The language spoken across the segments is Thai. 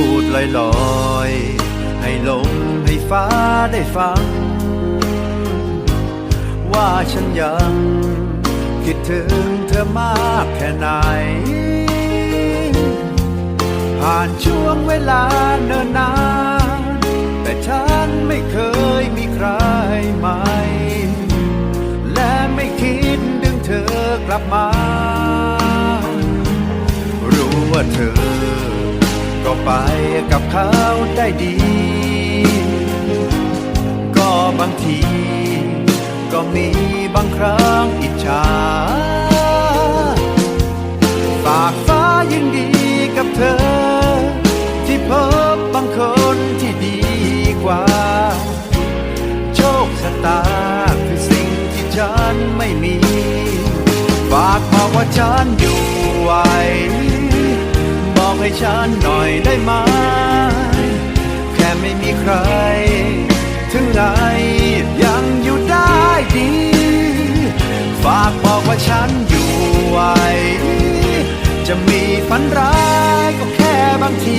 พูดลอยลอยๆ ให้ลมให้ฟ้าได้ฟัง ว่าฉันยัง คิดถึงเธอมากแค่ไหน ผ่านช่วงเวลาเนิ่นนาน แต่ฉันไม่เคยมีใครใหม่และไม่คิดดึงเธอกลับมา รู้ว่าเธอ ไปกับเขาได้ดี ก็บางที ก็มีบางครั้งอิจฉาฝากฟ้ายังดีกับเธอ ที่พบบางคนที่ดีกว่า โชคชะตาคือสิ่งที่ฉันไม่มี ฝากบอกว่าฉันอยู่ไหว ให้ฉันหน่อยได้ไหม แค่ไม่มีใคร ถึงไหนยังอยู่ได้ดี ฝากบอกว่าฉันอยู่ไหว จะมีฝันร้ายก็แค่บางที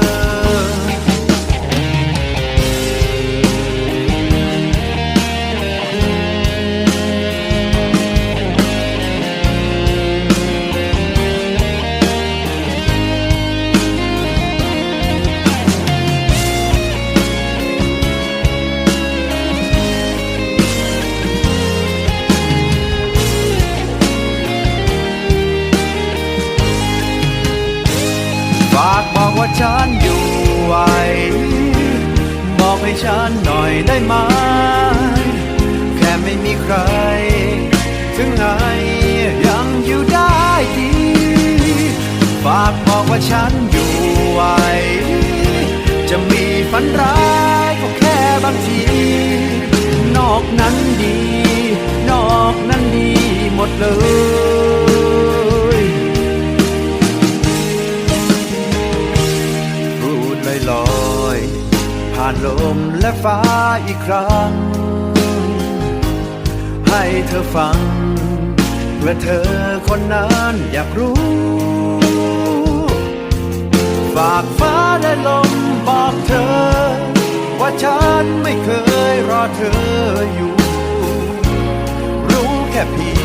ว่าฉันอยู่ไหวบอกให้ฉันหน่อยได้ไหม แค่ไม่มีใคร ถึงไหนยังอยู่ได้ดีฝากบอกว่าฉันอยู่ไหวจะมีฝันร้ายก็แค่บางที นอกนั้นดี นอกนั้นดีหมดเลย ลมและฟ้าอีกครั้ง ให้เธอฟังเพื่อเธอคนนั้นอยากรู้ ฝากฟ้าและลมบอกเธอ ว่าฉันไม่เคยรอเธออยู่ รู้แค่เพียง